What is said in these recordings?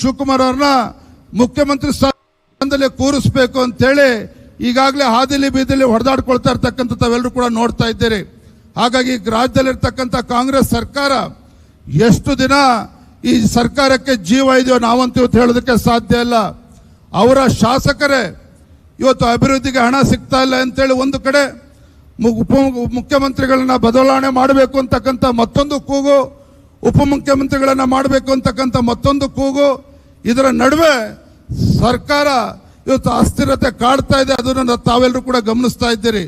ಶಿವಕುಮಾರ್ ಅವ್ರನ್ನ ಮುಖ್ಯಮಂತ್ರಿ ಸ್ಥಾನದಲ್ಲಿ ಕೂರಿಸ್ಬೇಕು ಅಂತೇಳಿ ಈಗಾಗಲೇ ಹಾದಿಲಿ ಬೀದಿಲಿ ಹೊಡೆದಾಡ್ಕೊಳ್ತಾ ಇರ್ತಕ್ಕಂಥ ತಾವೆಲ್ಲರೂ ಕೂಡ ನೋಡ್ತಾ ಇದ್ದೀರಿ. ಹಾಗಾಗಿ ರಾಜ್ಯದಲ್ಲಿರ್ತಕ್ಕಂಥ ಕಾಂಗ್ರೆಸ್ ಸರ್ಕಾರ ಎಷ್ಟು ದಿನ ಈ ಸರ್ಕಾರಕ್ಕೆ ಜೀವ ಇದೆಯೋ ನಾವಂತೂ ಹೇಳೋದಕ್ಕೆ ಸಾಧ್ಯ ಇಲ್ಲ. ಅವರ ಶಾಸಕರೇ ಇವತ್ತು ಅಭಿವೃದ್ಧಿಗೆ ಹಣ ಸಿಗ್ತಾ ಇಲ್ಲ ಅಂತೇಳಿ ಒಂದು ಕಡೆ ಮುಖ್ಯಮಂತ್ರಿಗಳನ್ನ ಬದಲಾವಣೆ ಮಾಡಬೇಕು ಅಂತಕ್ಕಂಥ ಮತ್ತೊಂದು ಕೂಗು ಉಪಮುಖ್ಯಮಂತ್ರಿಗಳನ್ನ ಮಾಡಬೇಕು ಅಂತಕ್ಕಂಥ ಮತ್ತೊಂದು ಕೂಗು. ಇದರ ನಡುವೆ ಸರ್ಕಾರ ಇವತ್ತು ಅಸ್ಥಿರತೆ ಕಾಡ್ತಾ ಇದೆ, ಅದನ್ನು ತಾವೆಲ್ಲರೂ ಕೂಡ ಗಮನಿಸ್ತಾ ಇದ್ದೀರಿ.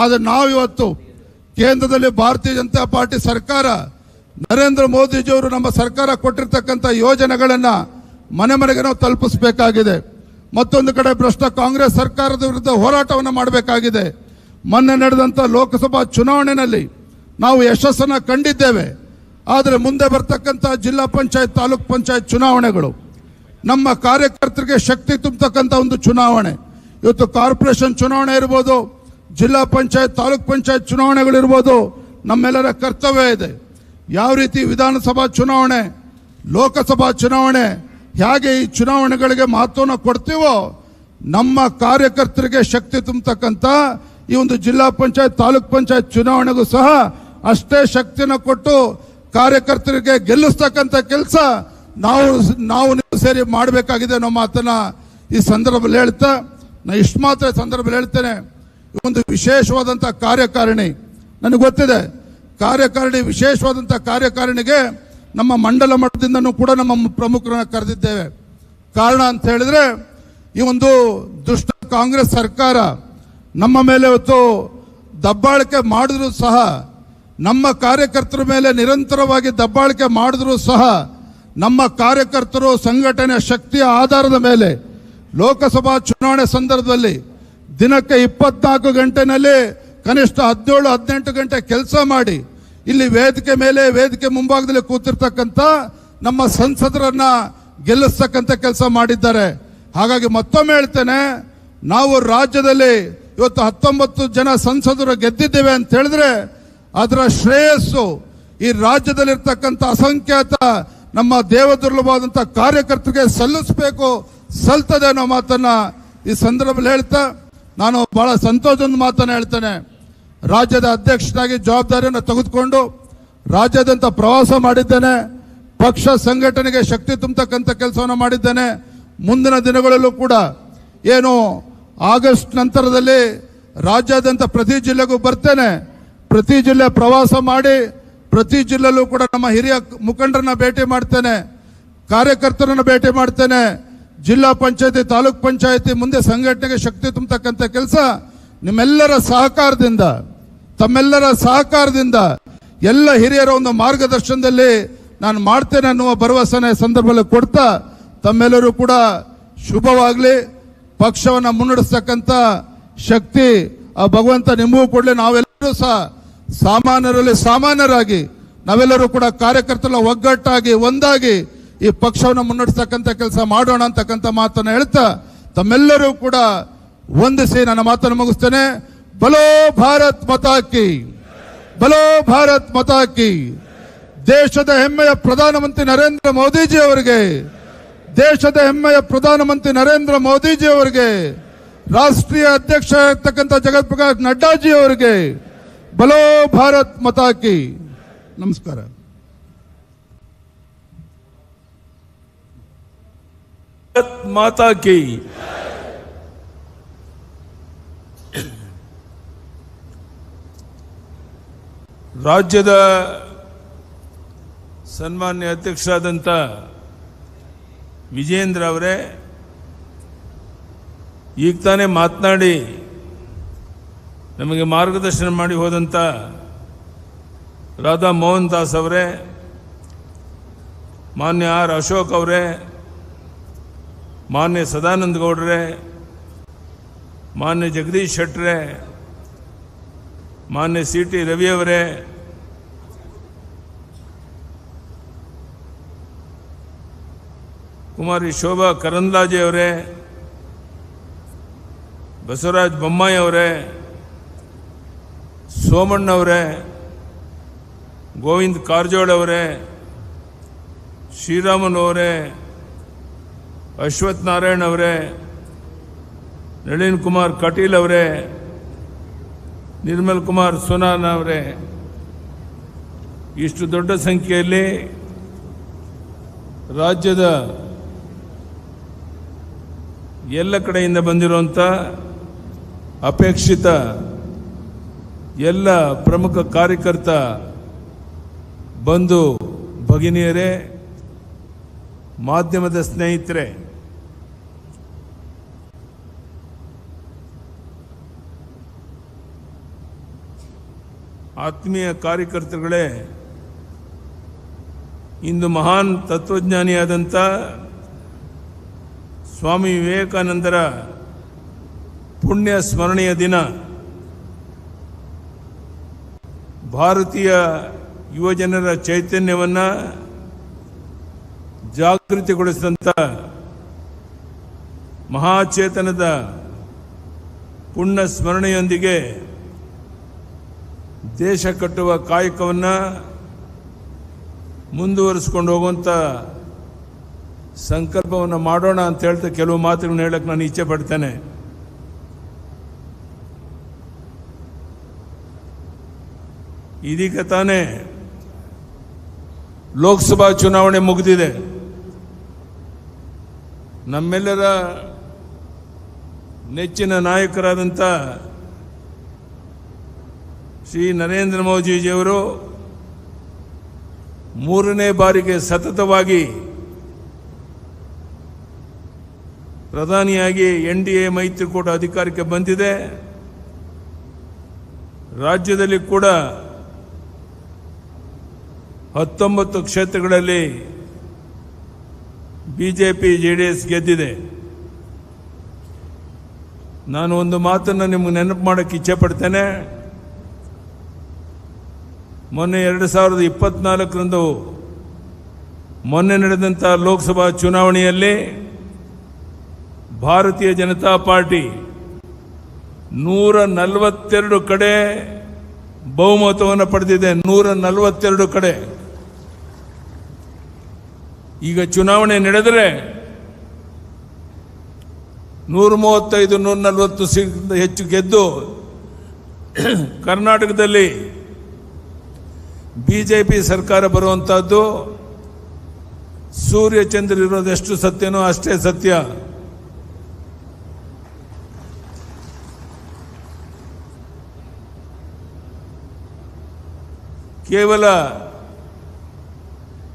ಆದರೆ ನಾವು ಇವತ್ತು ಕೇಂದ್ರದಲ್ಲಿ ಭಾರತೀಯ ಜನತಾ ಪಾರ್ಟಿ ಸರ್ಕಾರ, ನರೇಂದ್ರ ಮೋದಿಜಿಯವರು ನಮ್ಮ ಸರ್ಕಾರ ಕೊಟ್ಟಿರ್ತಕ್ಕಂಥ ಯೋಜನೆಗಳನ್ನ ಮನೆ ಮನೆಗೆ ನಾವು ತಲುಪಿಸಬೇಕಾಗಿದೆ. ಮತ್ತೊಂದು ಕಡೆ ಭ್ರಷ್ಟ ಕಾಂಗ್ರೆಸ್ ಸರ್ಕಾರದ ವಿರುದ್ಧ ಹೋರಾಟವನ್ನು ಮಾಡಬೇಕಾಗಿದೆ. ಮೊನ್ನೆ ನಡೆದಂಥ ಲೋಕಸಭಾ ಚುನಾವಣೆಯಲ್ಲಿ ನಾವು ಯಶಸ್ಸನ್ನ ಕಂಡಿದ್ದೇವೆ. ಆದರೆ ಮುಂದೆ ಬರ್ತಕ್ಕಂಥ ಜಿಲ್ಲಾ ಪಂಚಾಯತ್, ತಾಲೂಕ್ ಪಂಚಾಯತ್ ಚುನಾವಣೆಗಳು, ನಮ್ಮ ಕಾರ್ಯಕರ್ತರಿಗೆ ಶಕ್ತಿ ತುಂಬತಕ್ಕಂಥ ಒಂದು ಚುನಾವಣೆ. ಇವತ್ತು ಕಾರ್ಪೊರೇಷನ್ ಚುನಾವಣೆ ಇರ್ಬೋದು, ಜಿಲ್ಲಾ ಪಂಚಾಯತ್, ತಾಲೂಕ್ ಪಂಚಾಯತ್ ಚುನಾವಣೆಗಳಿರ್ಬೋದು ನಮ್ಮೆಲ್ಲರ ಕರ್ತವ್ಯ ಇದೆ. ಯಾವ ರೀತಿ ವಿಧಾನಸಭಾ ಚುನಾವಣೆ, ಲೋಕಸಭಾ ಚುನಾವಣೆ, ಹೇಗೆ ಈ ಚುನಾವಣೆಗಳಿಗೆ ಮಹತ್ವನ ಕೊಡ್ತೀವೋ, ನಮ್ಮ ಕಾರ್ಯಕರ್ತರಿಗೆ ಶಕ್ತಿ ತುಂಬತಕ್ಕಂಥ ಈ ಒಂದು ಜಿಲ್ಲಾ ಪಂಚಾಯತ್, ತಾಲೂಕ್ ಪಂಚಾಯತ್ ಚುನಾವಣೆಗೂ ಸಹ ಅಷ್ಟೇ ಶಕ್ತಿನ ಕೊಟ್ಟು ಕಾರ್ಯಕರ್ತರಿಗೆ ಗೆಲ್ಲಿಸ್ತಕ್ಕಂಥ ಕೆಲಸ ನಾವು ನಾವು ನೀವು ಸೇರಿ ಮಾಡಬೇಕಾಗಿದೆ ಅನ್ನೋ ಮಾತನ್ನ ಈ ಸಂದರ್ಭದಲ್ಲಿ ಹೇಳ್ತಾ, ನಾ ಇಷ್ಟು ಮಾತ್ರ ಸಂದರ್ಭದಲ್ಲಿ ಹೇಳ್ತೇನೆ. ಒಂದು ವಿಶೇಷವಾದಂಥ ಕಾರ್ಯಕಾರಿಣಿ, ನನಗೆ ಗೊತ್ತಿದೆ, ಕಾರ್ಯಕಾರಿಣಿ, ವಿಶೇಷವಾದಂಥ ಕಾರ್ಯಕಾರಿಣಿಗೆ ನಮ್ಮ ಮಂಡಲ ಮಟ್ಟದಿಂದನೂ ಕೂಡ ನಮ್ಮ ಪ್ರಮುಖರನ್ನ ಕರೆದಿದ್ದೇವೆ. ಕಾರಣ ಅಂತ ಹೇಳಿದ್ರೆ, ಈ ಒಂದು ದುಷ್ಟ ಕಾಂಗ್ರೆಸ್ ಸರ್ಕಾರ ನಮ್ಮ ಮೇಲೆ ಇವತ್ತು ದಬ್ಬಾಳಿಕೆ ಮಾಡಿದ್ರು ಸಹ ನಮ್ಮ ಕಾರ್ಯಕರ್ತರ ಮೇಲೆ ನಿರಂತರವಾಗಿ ದಬ್ಬಾಳಿಕೆ ಮಾಡಿದ್ರೂ ಸಹ ನಮ್ಮ ಕಾರ್ಯಕರ್ತರು ಸಂಘಟನೆ ಶಕ್ತಿಯ ಆಧಾರದ ಮೇಲೆ ಲೋಕಸಭಾ ಚುನಾವಣೆ ಸಂದರ್ಭದಲ್ಲಿ ದಿನಕ್ಕೆ ಇಪ್ಪತ್ನಾಲ್ಕು ಗಂಟೆನಲ್ಲಿ ಕನಿಷ್ಠ ಹದಿನೇಳು, ಹದಿನೆಂಟು ಗಂಟೆ ಕೆಲಸ ಮಾಡಿ ಇಲ್ಲಿ ವೇದಿಕೆ ಮೇಲೆ, ವೇದಿಕೆ ಮುಂಭಾಗದಲ್ಲಿ ಕೂತಿರ್ತಕ್ಕಂಥ ನಮ್ಮ ಸಂಸದರನ್ನ ಗೆಲ್ಲಿಸ್ತಕ್ಕಂಥ ಕೆಲಸ ಮಾಡಿದ್ದಾರೆ. ಹಾಗಾಗಿ ಮತ್ತೊಮ್ಮೆ ಹೇಳ್ತೇನೆ, ನಾವು ರಾಜ್ಯದಲ್ಲಿ ಇವತ್ತು ಹತ್ತೊಂಬತ್ತು ಜನ ಸಂಸದರು ಗೆದ್ದಿದ್ದೇವೆ ಅಂತ ಹೇಳಿದ್ರೆ ಅದರ ಶ್ರೇಯಸ್ಸು ಈ ರಾಜ್ಯದಲ್ಲಿರ್ತಕ್ಕಂಥ ಅಸಂಖ್ಯಾತ ನಮ್ಮ ದೇವದುರ್ಲಭವಾದಂಥ ಕಾರ್ಯಕರ್ತರಿಗೆ ಸಲ್ಲಿಸಬೇಕು, ಸಲ್ತದೆ ಅನ್ನೋ ಮಾತನ್ನ ಈ ಸಂದರ್ಭದಲ್ಲಿ ಹೇಳ್ತಾ, ನಾನು ಬಹಳ ಸಂತೋಷದ ಮಾತನ್ನ ಹೇಳ್ತೇನೆ. ರಾಜ್ಯದ ಅಧ್ಯಕ್ಷನಾಗಿ ಜವಾಬ್ದಾರಿಯನ್ನು ತೆಗೆದುಕೊಂಡು ರಾಜ್ಯಾದ್ಯಂತ ಪ್ರವಾಸ ಮಾಡಿದ್ದೇನೆ. ಪಕ್ಷ ಸಂಘಟನೆಗೆ ಶಕ್ತಿ ತುಂಬತಕ್ಕಂಥ ಕೆಲಸವನ್ನು ಮಾಡಿದ್ದೇನೆ. ಮುಂದಿನ ದಿನಗಳಲ್ಲೂ ಕೂಡ ಏನು ಆಗಸ್ಟ್ ನಂತರದಲ್ಲಿ ರಾಜ್ಯಾದ್ಯಂತ ಪ್ರತಿ ಜಿಲ್ಲೆಗೂ ಬರ್ತೇನೆ. ಪ್ರತಿ ಜಿಲ್ಲೆ ಪ್ರವಾಸ ಮಾಡಿ ಪ್ರತಿ ಜಿಲ್ಲೆಯಲ್ಲೂ ಕೂಡ ನಮ್ಮ ಹಿರಿಯ ಮುಖಂಡರನ್ನ ಭೇಟಿ ಮಾಡ್ತೇನೆ, ಕಾರ್ಯಕರ್ತರನ್ನ ಭೇಟಿ ಮಾಡ್ತೇನೆ. ಜಿಲ್ಲಾ ಪಂಚಾಯತಿ, ತಾಲೂಕ್ ಪಂಚಾಯತಿ ಮುಂದೆ ಸಂಘಟನೆಗೆ ಶಕ್ತಿ ತುಂಬತಕ್ಕಂಥ ಕೆಲಸ ನಿಮ್ಮೆಲ್ಲರ ಸಹಕಾರದಿಂದ, ತಮ್ಮೆಲ್ಲರ ಸಹಕಾರದಿಂದ ಎಲ್ಲ ಹಿರಿಯರ ಒಂದು ಮಾರ್ಗದರ್ಶನದಲ್ಲಿ ನಾನು ಮಾಡ್ತೇನೆ ಅನ್ನುವ ಭರವಸೆನ ಸಂದರ್ಭದಲ್ಲಿ ಕೊಡ್ತಾ, ತಮ್ಮೆಲ್ಲರೂ ಕೂಡ ಶುಭವಾಗಲಿ. ಪಕ್ಷವನ್ನು ಮುನ್ನಡೆಸ್ತಕ್ಕಂಥ ಶಕ್ತಿ, ಆ ಭಗವಂತ ನಿಮಗೂ ಕೊಡಲಿ. ನಾವೆಲ್ಲರೂ ಸಹ ಸಾಮಾನ್ಯರಲ್ಲಿ ಸಾಮಾನ್ಯರಾಗಿ ನಾವೆಲ್ಲರೂ ಕೂಡ ಕಾರ್ಯಕರ್ತರ ಒಗ್ಗಟ್ಟಾಗಿ, ಒಂದಾಗಿ ಈ ಪಕ್ಷವನ್ನು ಮುನ್ನಡೆಸ್ತಕ್ಕಂಥ ಕೆಲಸ ಮಾಡೋಣ ಅಂತಕ್ಕಂಥ ಮಾತನ್ನು ಹೇಳ್ತಾ ತಮ್ಮೆಲ್ಲರೂ ಕೂಡ ವಂದಿಸಿ ನನ್ನ ಮಾತನ್ನು ಮುಗಿಸ್ತೇನೆ. ಬಲೋ ಭಾರತ್ ಮತಾಕಿ ಬಲೋ ಭಾರತ್ ಮತಾಕಿ ದೇಶದ ಹೆಮ್ಮೆಯ ಪ್ರಧಾನಮಂತ್ರಿ ನರೇಂದ್ರ ಮೋದಿಜಿ ಅವರಿಗೆ, ದೇಶದ ಹೆಮ್ಮೆಯ ಪ್ರಧಾನಮಂತ್ರಿ ನರೇಂದ್ರ ಮೋದಿಜಿ ಅವರಿಗೆ, ರಾಷ್ಟ್ರೀಯ ಅಧ್ಯಕ್ಷ ಇರ್ತಕ್ಕಂಥ ಜಗತ್ ಪ್ರಕಾಶ್ ನಡ್ಡಾಜಿ ಅವರಿಗೆ ಬಲೋ ಭಾರತ್ ಮತಾಕಿ ನಮಸ್ಕಾರ. ಮಾತಾ ಕಿ. ರಾಜ್ಯದ ಸನ್ಮಾನ್ಯ ಅಧ್ಯಕ್ಷರಾದಂಥ ವಿಜೇಂದ್ರ ಅವರೇ ಈಗ ತಾನೇ ಮಾತನಾಡಿ ನಮಗೆ ಮಾರ್ಗದರ್ಶನ ಮಾಡಿ ಹೋದಂಥ ರಾಧಾ ಮೋಹನ್ ದಾಸ್ ಅವರೇ, ಮಾನ್ಯ ಆರ್ ಅಶೋಕ್ ಅವರೇ, ಮಾನ್ಯ ಸದಾನಂದ ಗೌಡ್ರೆ, ಮಾನ್ಯ ಜಗದೀಶ್ ಶೆಟ್ಟ್ರೆ ಮಾನ್ಯ ಸಿ ಟಿ ರವಿಯವರೇ ಕುಮಾರಿ ಶೋಭಾ ಕರಂದ್ಲಾಜೆ ಅವರೇ, ಬಸವರಾಜ್ ಬೊಮ್ಮಾಯಿ ಅವರೇ ಸೋಮಣ್ಣ ಗೋವಿಂದ ಗೋವಿಂದ್ ಶ್ರೀರಾಮನವರೇ ಅಶ್ವಥ್ ನಾರಾಯಣ್ ಅವರೇ ನಳಿನ್ ಕುಮಾರ್ ಕಟೀಲ್ ಅವರೇ ನಿರ್ಮಲ್ ಕುಮಾರ್ ಸೋನಾನ್ ಅವರೇ ಇಷ್ಟು ದೊಡ್ಡ ಸಂಖ್ಯೆಯಲ್ಲಿ ರಾಜ್ಯದ ಎಲ್ಲ ಕಡೆಯಿಂದ ಬಂದಿರುವಂಥ ಅಪೇಕ್ಷಿತ ಎಲ್ಲ ಪ್ರಮುಖ ಕಾರ್ಯಕರ್ತ ಬಂಧು ಭಗಿನಿಯರೇ, ಮಾಧ್ಯಮದ ಸ್ನೇಹಿತರೆ, ಆತ್ಮೀಯ ಕಾರ್ಯಕರ್ತರುಗಳೇ, ಇಂದು ಮಹಾನ್ ತತ್ವಜ್ಞಾನಿಯಾದಂಥ ಸ್ವಾಮಿ ವಿವೇಕಾನಂದರ ಪುಣ್ಯ ಸ್ಮರಣೆಯ ದಿನ ಭಾರತೀಯ ಯುವಜನರ ಚೈತನ್ಯವನ್ನು ಜಾಗೃತಿಗೊಳಿಸಿದಂಥ ಮಹಾಚೇತನದ ಪುಣ್ಯ ಸ್ಮರಣೆಯೊಂದಿಗೆ ದೇಶ ಕಟ್ಟುವ ಕಾಯಕವನ್ನು ಮುಂದುವರಿಸಿಕೊಂಡು ಹೋಗುವಂಥ ಸಂಕಲ್ಪವನ್ನು ಮಾಡೋಣ ಅಂತ ಹೇಳ್ತಾ ಕೆಲವು ಮಾತುಗಳನ್ನ ಹೇಳಕ್ಕೆ ನಾನು ಇಚ್ಛೆ ಪಡ್ತೇನೆ ಇದೀಗ ತಾನೇ ಲೋಕಸಭಾ ಚುನಾವಣೆ ಮುಗಿದಿದೆ. ನಮ್ಮೆಲ್ಲರ ನೆಚ್ಚಿನ ನಾಯಕರಾದಂಥ ಶ್ರೀ ನರೇಂದ್ರ ಮೋದಿಜಿಯವರು ಮೂರನೇ ಬಾರಿಗೆ ಸತತವಾಗಿ ಪ್ರಧಾನಿಯಾಗಿ ಎನ್ ಡಿ ಎ ಮೈತ್ರಿಕೂಟ ಅಧಿಕಾರಕ್ಕೆ ಬಂದಿದೆ. ರಾಜ್ಯದಲ್ಲಿ ಕೂಡ ಹತ್ತೊಂಬತ್ತು ಕ್ಷೇತ್ರಗಳಲ್ಲಿ ಬಿಜೆಪಿ ಜೆ ಡಿ ಎಸ್ ಗೆದ್ದಿದೆ. ನಾನು ಒಂದು ಮಾತನ್ನು ನಿಮ್ಗೆ ನೆನಪು ಮಾಡೋಕ್ಕೆ ಇಚ್ಛೆ ಪಡ್ತೇನೆ. ಮೊನ್ನೆ ಎರಡು ಸಾವಿರದ ಇಪ್ಪತ್ನಾಲ್ಕರಂದು ಮೊನ್ನೆ ನಡೆದಂಥ ಲೋಕಸಭಾ ಚುನಾವಣೆಯಲ್ಲಿ ಭಾರತೀಯ ಜನತಾ ಪಾರ್ಟಿ ನೂರ ನಲವತ್ತೆರಡು ಕಡೆ ಬಹುಮತವನ್ನು ಪಡೆದಿದೆ. ನೂರ ನಲವತ್ತೆರಡು ಕಡೆ. ಈಗ ಚುನಾವಣೆ ನಡೆದರೆ ನೂರ ಮೂವತ್ತೈದು, ನೂರ ನಲವತ್ತು ಸೀಟ್ ಹೆಚ್ಚು ಗೆದ್ದು ಕರ್ನಾಟಕದಲ್ಲಿ ಬಿಜೆಪಿ ಸರ್ಕಾರ ಬರುವಂತಹದ್ದು ಸೂರ್ಯಚಂದ್ರ ಇರೋದು ಎಷ್ಟು ಸತ್ಯನೋ ಅಷ್ಟೇ ಸತ್ಯ. ಕೇವಲ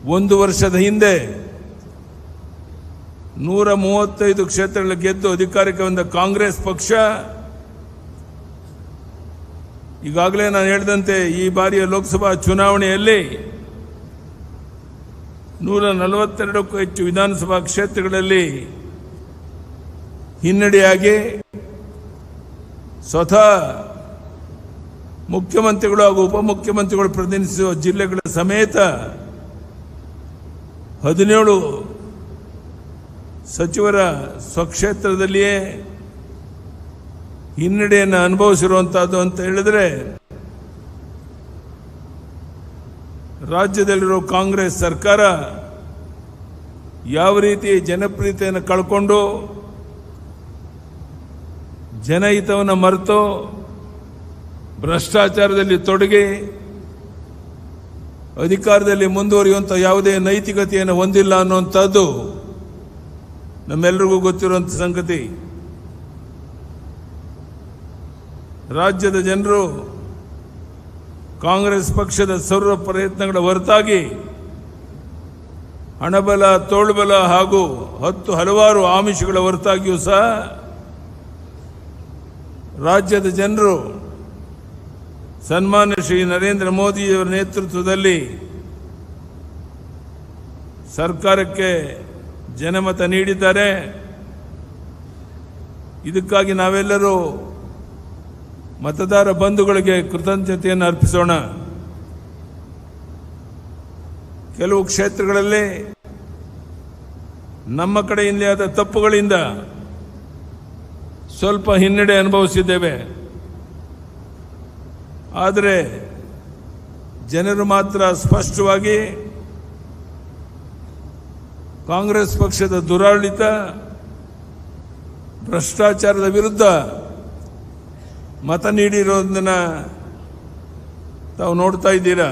ಒಂದು ವರ್ಷದ ಹಿಂದೆ ನೂರ ಮೂವತ್ತೈದು ಕ್ಷೇತ್ರಗಳ ಗೆದ್ದು ಅಧಿಕಾರಕ್ಕೆ ಬಂದ ಕಾಂಗ್ರೆಸ್ ಪಕ್ಷ, ಈಗಾಗಲೇ ನಾನು ಹೇಳಿದಂತೆ ಈ ಬಾರಿಯ ಲೋಕಸಭಾ ಚುನಾವಣೆಯಲ್ಲಿ ನೂರ ನಲವತ್ತೆರಡಕ್ಕೂ ಹೆಚ್ಚು ವಿಧಾನಸಭಾ ಕ್ಷೇತ್ರಗಳಲ್ಲಿ ಹಿನ್ನಡೆಯಾಗಿ ಸ್ವತಃ ಮುಖ್ಯಮಂತ್ರಿಗಳು ಹಾಗೂ ಉಪಮುಖ್ಯಮಂತ್ರಿಗಳು ಪ್ರತಿನಿಧಿಸುವ ಜಿಲ್ಲೆಗಳ ಸಮೇತ ಹದಿನೇಳು ಸಚಿವರ ಸ್ವಕ್ಷೇತ್ರದಲ್ಲಿಯೇ ಹಿನ್ನಡೆಯನ್ನು ಅನುಭವಿಸಿರುವಂತಹದ್ದು ಅಂತ ಹೇಳಿದ್ರೆ, ರಾಜ್ಯದಲ್ಲಿರೋ ಕಾಂಗ್ರೆಸ್ ಸರ್ಕಾರ ಯಾವ ರೀತಿ ಜನಪ್ರಿಯತೆಯನ್ನು ಕಳ್ಕೊಂಡು ಜನಹಿತವನ್ನು ಮರೆತು ಭ್ರಷ್ಟಾಚಾರದಲ್ಲಿ ತೊಡಗಿ ಅಧಿಕಾರದಲ್ಲಿ ಮುಂದುವರಿಯುವಂಥ ಯಾವುದೇ ನೈತಿಕತೆಯನ್ನು ಹೊಂದಿಲ್ಲ ಅನ್ನುವಂಥದ್ದು ನಮ್ಮೆಲ್ಲರಿಗೂ ಗೊತ್ತಿರುವಂಥ ಸಂಗತಿ. ರಾಜ್ಯದ ಜನರು ಕಾಂಗ್ರೆಸ್ ಪಕ್ಷದ ಸರ್ವ ಪ್ರಯತ್ನಗಳ ಹೊರತಾಗಿ ಹಣಬಲ, ತೋಳ್ಬಲ ಹಾಗೂ ಹತ್ತು ಹಲವಾರು ಆಮಿಷಗಳ ಹೊರತಾಗಿಯೂ ಸಹ ರಾಜ್ಯದ ಜನರು ಸನ್ಮಾನ್ಯ ಶ್ರೀ ನರೇಂದ್ರ ಮೋದಿಯವರ ನೇತೃತ್ವದಲ್ಲಿ ಸರ್ಕಾರಕ್ಕೆ ಜನಮತ ನೀಡಿದ್ದಾರೆ. ಇದಕ್ಕಾಗಿ ನಾವೆಲ್ಲರೂ ಮತದಾರ ಬಂಧುಗಳಿಗೆ ಕೃತಜ್ಞತೆಯನ್ನು ಅರ್ಪಿಸೋಣ. ಕೆಲವು ಕ್ಷೇತ್ರಗಳಲ್ಲಿ ನಮ್ಮ ಕಡೆಯಿಂದ ಆದ ತಪ್ಪುಗಳಿಂದ ಸ್ವಲ್ಪ ಹಿನ್ನಡೆ ಅನುಭವಿಸಿದ್ದೇವೆ. ಆದರೆ ಜನರು ಮಾತ್ರ ಸ್ಪಷ್ಟವಾಗಿ ಕಾಂಗ್ರೆಸ್ ಪಕ್ಷದ ದುರಾಡಳಿತ, ಭ್ರಷ್ಟಾಚಾರದ ವಿರುದ್ಧ ಮತ ನೀಡಿರೋದನ್ನ ತಾವು ನೋಡ್ತಾ ಇದ್ದೀರಾ?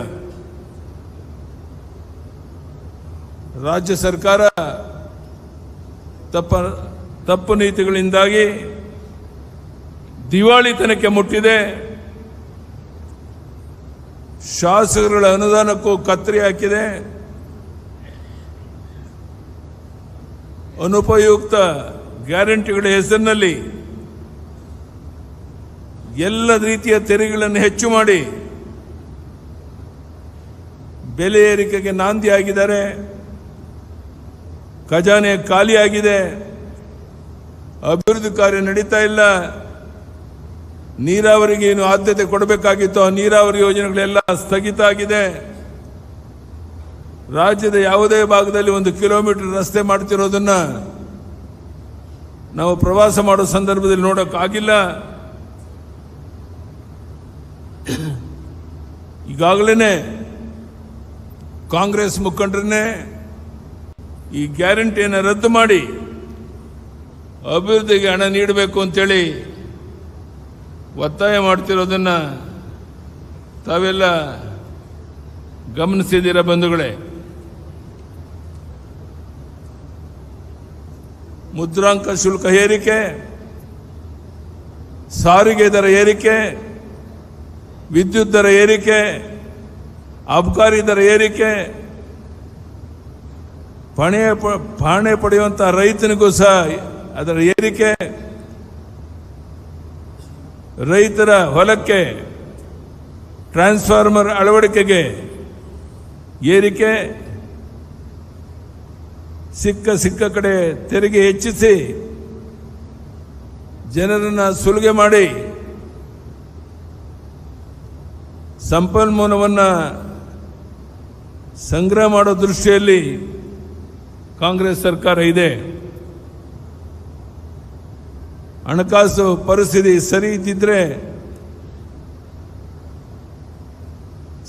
ರಾಜ್ಯ ಸರ್ಕಾರ ತಪ್ಪ, ತಪ್ಪು ನೀತಿಗಳಿಂದಾಗಿ ದಿವಾಳಿತನಕ್ಕೆ ಮುಟ್ಟಿದೆ. ಶಾಸಕರುಗಳ ಅನುದಾನಕ್ಕೂ ಕತ್ತರಿ ಹಾಕಿದೆ. ಅನುಪಯುಕ್ತ ಗ್ಯಾರಂಟಿಗಳ ಹೆಸರಿನಲ್ಲಿ ಎಲ್ಲ ರೀತಿಯ ತೆರಿಗೆಗಳನ್ನು ಹೆಚ್ಚು ಮಾಡಿ ಬೆಲೆ ಏರಿಕೆಗೆ ನಾಂದಿ ಆಗಿದ್ದಾರೆ. ಖಜಾನೆ ಖಾಲಿಯಾಗಿದೆ ಅಭಿವೃದ್ಧಿ ಕಾರ್ಯ ನಡೀತಾ ಇಲ್ಲ. ನೀರಾವರಿಗೆ ಏನು ಆದ್ಯತೆ ಕೊಡಬೇಕಾಗಿತ್ತು ಆ ನೀರಾವರಿ ಯೋಜನೆಗಳೆಲ್ಲ ಸ್ಥಗಿತ ಆಗಿದೆ. ರಾಜ್ಯದ ಯಾವುದೇ ಭಾಗದಲ್ಲಿ ಒಂದು ಕಿಲೋಮೀಟರ್ ರಸ್ತೆ ಮಾಡ್ತಿರೋದನ್ನ ನಾವು ಪ್ರವಾಸ ಮಾಡೋ ಸಂದರ್ಭದಲ್ಲಿ ನೋಡೋಕ್ಕಾಗಿಲ್ಲ. ಈಗಾಗಲೇ ಕಾಂಗ್ರೆಸ್ ಮುಖಂಡರನ್ನೇ ಈ ಗ್ಯಾರಂಟಿಯನ್ನು ರದ್ದು ಮಾಡಿ ಅಭಿವೃದ್ಧಿಗೆ ಹಣ ನೀಡಬೇಕು ಅಂತೇಳಿ ಒತ್ತಾಯ ಮಾಡ್ತಿರೋದನ್ನು ತಾವೆಲ್ಲ ಗಮನಿಸಿದ್ದೀರ ಬಂಧುಗಳೇ? ಮುದ್ರಾಂಕ ಶುಲ್ಕ ಏರಿಕೆ, ಸಾರಿಗೆ ದರ ಏರಿಕೆ, ವಿದ್ಯುತ್ ದರ ಏರಿಕೆ, ಅಬಕಾರಿ ದರ ಏರಿಕೆ, ಪಣೆ ಪಾಣೆ ಪಡೆಯುವಂತ ರೈತನಿಗೂ ಸಹ ಅದರ ಏರಿಕೆ ರೈತರ ಹೊಲಕ್ಕೆ ಟ್ರಾನ್ಸ್ಫಾರ್ಮರ್ ಅಳವಡಿಕೆಗೆ ಏರಿಕೆ ಸಿಕ್ಕ ಸಿಕ್ಕ ಕಡೆ ತೆರಿಗೆ ಹೆಚ್ಚಿಸಿ ಜನರನ್ನು ಸುಲಿಗೆ ಮಾಡಿ ಸಂಪನ್ಮೂಲವನ್ನು ಸಂಗ್ರಹ ಮಾಡೋ ದೃಷ್ಟಿಯಲ್ಲಿ ಕಾಂಗ್ರೆಸ್ ಸರ್ಕಾರ ಇದೆ. ಹಣಕಾಸು ಪರಿಸ್ಥಿತಿ ಸರಿ ಇದ್ದಿದ್ರೆ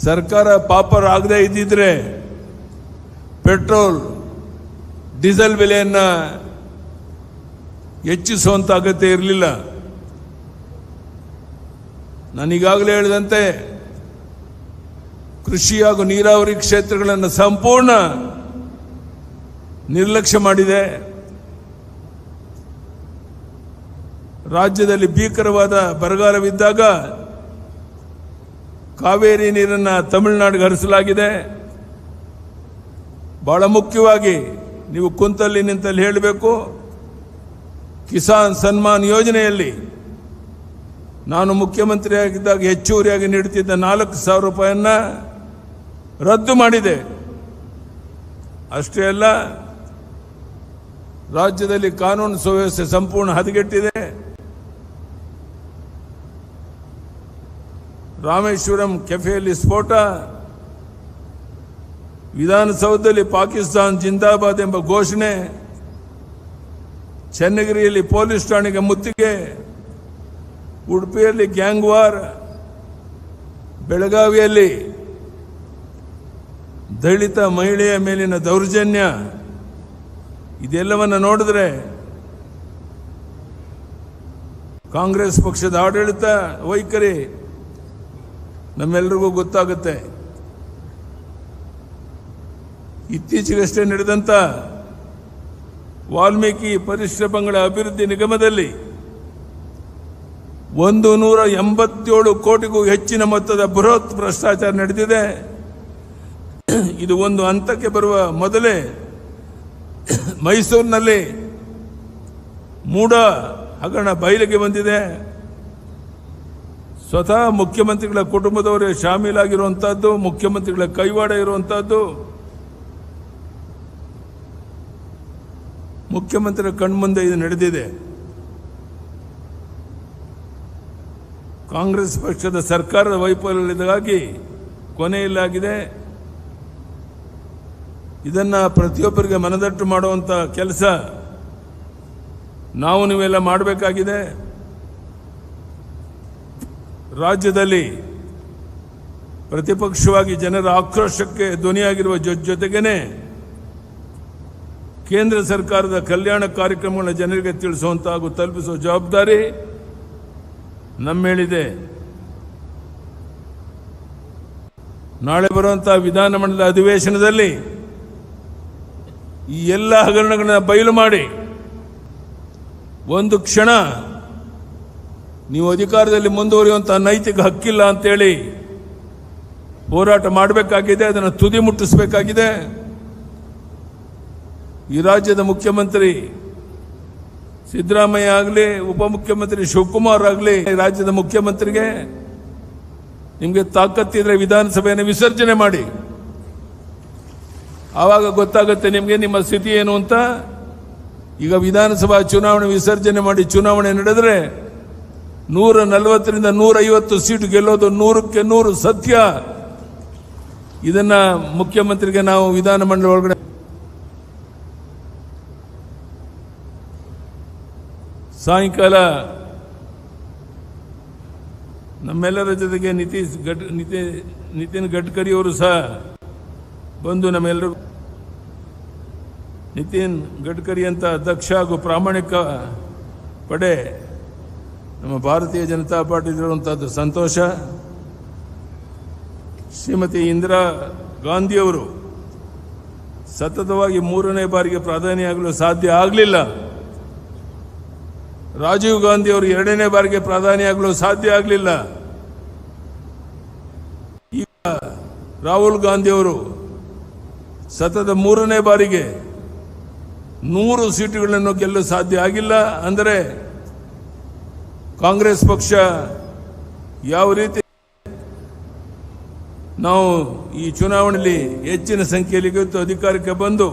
ಸರ್ಕಾರ ಪಾಪರ್ ಆಗದೆ ಇದ್ದಿದ್ರೆ ಪೆಟ್ರೋಲ್, ಡೀಸೆಲ್ ಬೆಲೆಯನ್ನ ಹೆಚ್ಚಿಸುವಂತ ಅಗತ್ಯ ಇರಲಿಲ್ಲ. ನಾನೀಗಾಗಲೇ ಹೇಳಿದಂತೆ ಕೃಷಿ ಹಾಗೂ ನೀರಾವರಿ ಕ್ಷೇತ್ರಗಳನ್ನು ಸಂಪೂರ್ಣ ನಿರ್ಲಕ್ಷ್ಯ ಮಾಡಿದೆ. ರಾಜ್ಯದಲ್ಲಿ ಭೀಕರವಾದ ಬರಗಾಲವಿದ್ದಾಗ ಕಾವೇರಿ ನೀರನ್ನು ತಮಿಳುನಾಡಿಗೆ ಹರಿಸಲಾಗಿದೆ. ಬಹಳ ಮುಖ್ಯವಾಗಿ ನೀವು ಕುಂತಲ್ಲಿ ನಿಂತಲ್ಲಿ ಹೇಳಬೇಕು, ಕಿಸಾನ್ ಸನ್ಮಾನ್ ಯೋಜನೆಯಲ್ಲಿ ನಾನು ಮುಖ್ಯಮಂತ್ರಿಯಾಗಿದ್ದಾಗ ಹೆಚ್ಚುವರಿಯಾಗಿ ನೀಡುತ್ತಿದ್ದ ನಾಲ್ಕು ಸಾವಿರ ರೂಪಾಯಿಯನ್ನು ರದ್ದು ಮಾಡಿದೆ. ಅಷ್ಟೇ ಅಲ್ಲ, ರಾಜ್ಯದಲ್ಲಿ ಕಾನೂನು ಸುವ್ಯವಸ್ಥೆ ಸಂಪೂರ್ಣ ಹದಗೆಟ್ಟಿದೆ. ರಾಮೇಶ್ವರಂ ಕೆಫೆಯಲ್ಲಿ ಸ್ಫೋಟ. ವಿಧಾನಸೌಧದಲ್ಲಿ ಪಾಕಿಸ್ತಾನ್ ಜಿಂದಾಬಾದ್ ಎಂಬ ಘೋಷಣೆ. ಚನ್ನಗಿರಿಯಲ್ಲಿ ಪೊಲೀಸ್ ಠಾಣೆಗೆ ಮುತ್ತಿಗೆ. ಉಡುಪಿಯಲ್ಲಿ ಗ್ಯಾಂಗ್ ವಾರ್. ಬೆಳಗಾವಿಯಲ್ಲಿ ದಲಿತ ಮಹಿಳೆಯ ಮೇಲಿನ ದೌರ್ಜನ್ಯ. ಇದೆಲ್ಲವನ್ನು ನೋಡಿದ್ರೆ ಕಾಂಗ್ರೆಸ್ ಪಕ್ಷದ ಆಡಳಿತ ವೈಖರಿ. ನಮ್ಮೆಲ್ಲರಿಗೂ ಗೊತ್ತಾಗುತ್ತೆ. ಇತ್ತೀಚೆಗಷ್ಟೇ ನಡೆದಂತ ವಾಲ್ಮೀಕಿ ಪರಿಶ್ರಮಗಳ ಅಭಿವೃದ್ಧಿ ನಿಗಮದಲ್ಲಿ ಒಂದು ನೂರ ಎಂಬತ್ತೇಳು ಕೋಟಿಗೂ ಹೆಚ್ಚಿನ ಮೊತ್ತದ ಬೃಹತ್ ಭ್ರಷ್ಟಾಚಾರ ನಡೆದಿದೆ. ಇದು ಒಂದು ಹಂತಕ್ಕೆ ಬರುವ ಮೊದಲೇ ಮೈಸೂರಿನಲ್ಲಿ ಮೂಡ ಹಗರಣ ಬಯಲಿಗೆ ಬಂದಿದೆ. ಸ್ವತಃ ಮುಖ್ಯಮಂತ್ರಿಗಳ ಕುಟುಂಬದವರೇ ಶಾಮೀಲಾಗಿರುವಂತಹದ್ದು, ಮುಖ್ಯಮಂತ್ರಿಗಳ ಕೈವಾಡ ಇರುವಂತಹದ್ದು. ಮುಖ್ಯಮಂತ್ರಿಗಳ ಕಣ್ಮುಂದೆ ಇದು ನಡೆದಿದೆ. ಕಾಂಗ್ರೆಸ್ ಪಕ್ಷದ ಸರ್ಕಾರದ ವೈಫಲ್ಯದಿಂದಾಗಿ ಕೊನೆಯಲ್ಲಾಗಿದೆ. ಇದನ್ನ ಪ್ರತಿಯೊಬ್ಬರಿಗೆ ಮನದಟ್ಟು ಮಾಡುವಂತ ಕೆಲಸ ನಾವು ನೀವೆಲ್ಲ ಮಾಡಬೇಕಾಗಿದೆ. ರಾಜ್ಯದಲ್ಲಿ ಪ್ರತಿಪಕ್ಷವಾಗಿ ಜನರ ಆಕ್ರೋಶಕ್ಕೆ ಧ್ವನಿಯಾಗಿರುವ ಜೊತೆಗೇನೆ ಕೇಂದ್ರ ಸರ್ಕಾರದ ಕಲ್ಯಾಣ ಕಾರ್ಯಕ್ರಮಗಳನ್ನು ಜನರಿಗೆ ತಿಳಿಸುವಂತ ಹಾಗೂ ತಲುಪಿಸುವ ಜವಾಬ್ದಾರಿ ನಮ್ಮೇಳಿದೆ ನಾಳೆ ಬರುವಂತಹ ವಿಧಾನಮಂಡಲ ಅಧಿವೇಶನದಲ್ಲಿ ಈ ಎಲ್ಲ ಹಗರಣಗಳನ್ನ ಬಯಲು ಮಾಡಿ ಒಂದು ಕ್ಷಣ ನೀವು ಅಧಿಕಾರದಲ್ಲಿ ಮುಂದುವರಿಯುವಂತಹ ನೈತಿಕ ಹಕ್ಕಿಲ್ಲ ಅಂತೇಳಿ ಹೋರಾಟ ಮಾಡಬೇಕಾಗಿದೆ, ಅದನ್ನು ತುದಿ ಮುಟ್ಟಿಸಬೇಕಾಗಿದೆ. ಈ ರಾಜ್ಯದ ಮುಖ್ಯಮಂತ್ರಿ ಸಿದ್ದರಾಮಯ್ಯ ಆಗಲಿ, ಉಪಮುಖ್ಯಮಂತ್ರಿ ಶಿವಕುಮಾರ್ ಆಗಲಿ ರಾಜ್ಯದ ಮುಖ್ಯಮಂತ್ರಿಗೆ ನಿಮಗೆ ತಾಕತ್ತಿದ್ರೆ ವಿಧಾನಸಭೆಯನ್ನು ವಿಸರ್ಜನೆ ಮಾಡಿ. ಆವಾಗ ಗೊತ್ತಾಗುತ್ತೆ ನಿಮಗೆ ನಿಮ್ಮ ಸ್ಥಿತಿ ಏನು ಅಂತ. ಈಗ ವಿಧಾನಸಭಾ ಚುನಾವಣೆ ವಿಸರ್ಜನೆ ಮಾಡಿ ಚುನಾವಣೆ ನಡೆದರೆ ನೂರ ನಲವತ್ತರಿಂದ ನೂರೈವತ್ತು ಸೀಟು ಗೆಲ್ಲೋದು ನೂರಕ್ಕೆ ನೂರು ಸತ್ಯ. ಇದನ್ನ ಮುಖ್ಯಮಂತ್ರಿಗೆ ನಾವು ವಿಧಾನಮಂಡಲ ಒಳಗಡೆ ಸಾಯಂಕಾಲ ನಮ್ಮೆಲ್ಲರ ಜೊತೆಗೆ ನಿತೀಶ್ ಗಡ್ ನಿತಿ ನಿತಿನ್ ಗಡ್ಕರಿ ಅವರು ಸಹ ಬಂದು ನಮ್ಮೆಲ್ಲರೂ ನಿತಿನ್ ಗಡ್ಕರಿ ಅಂತ ದಕ್ಷ ಹಾಗೂ ಪ್ರಾಮಾಣಿಕ ಪಡೆ ನಮ್ಮ ಭಾರತೀಯ ಜನತಾ ಪಾರ್ಟಿ ಇರುವಂತಹದ್ದು ಸಂತೋಷ. ಶ್ರೀಮತಿ ಇಂದಿರಾ ಗಾಂಧಿಯವರು ಸತತವಾಗಿ ಮೂರನೇ ಬಾರಿಗೆ ಪ್ರಧಾನಿಯಾಗಲು ಸಾಧ್ಯ ಆಗಲಿಲ್ಲ. ರಾಜೀವ್ ಗಾಂಧಿ ಅವರು ಎರಡನೇ ಬಾರಿಗೆ ಪ್ರಧಾನಿಯಾಗಲು ಸಾಧ್ಯ ಆಗಲಿಲ್ಲ. ಈಗ ರಾಹುಲ್ ಗಾಂಧಿ ಅವರು ಸತತ ಮೂರನೇ ಬಾರಿಗೆ ನೂರು ಸೀಟುಗಳನ್ನು ಗೆಲ್ಲಲು ಸಾಧ್ಯ ಆಗಿಲ್ಲ. ಅಂದರೆ ಕಾಂಗ್ರೆಸ್ ಪಕ್ಷ ಯಾವ ರೀತಿ ನಾವು ಈ ಚುನಾವಣೆಯಲ್ಲಿ ಹೆಚ್ಚಿನ ಸಂಖ್ಯೆಯಲ್ಲಿ ಗೆದ್ದು ಅಧಿಕಾರಕ್ಕೆ ಬಂದು